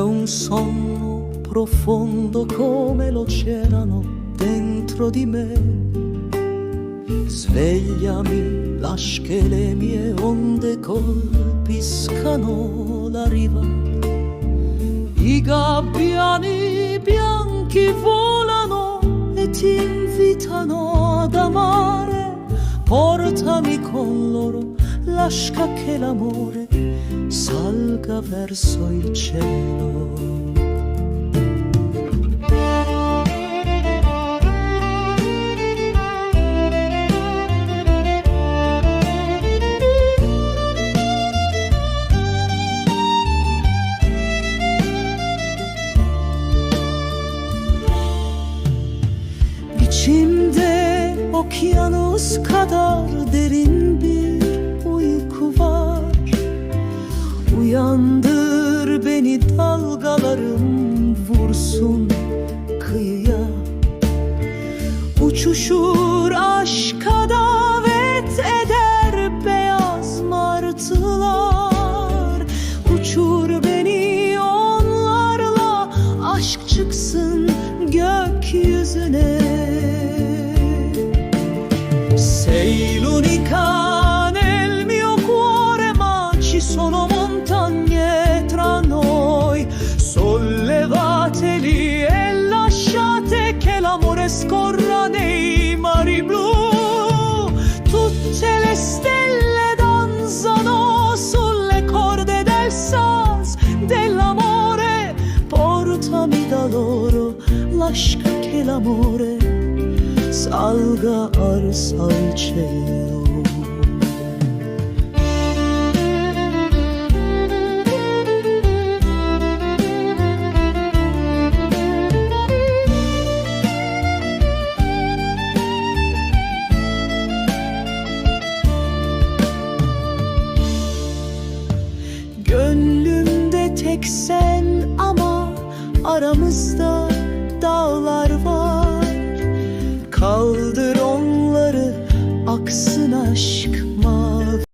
un sonno profondo come l'oceano dentro di me. Svegliami, lascia che le mie onde colpiscano la riva. I gabbiani bianchi volano e ti invitano ad amare. Portami con loro, lascia che l'amore salga verso il cielo. İçimde okyanus kadar derin bir Uçuşur aşka davet eder beyaz martılar. Uçur beni onlarla aşk çıksın gökyüzüne. Sei l'unica nel mio cuore ma ci sono montagne tra noi Sollevateli e lasciate che l'amore scorra Portami da loro, lascia che l'amore salga arsa al cielo. Gönlümde tek sen aramızda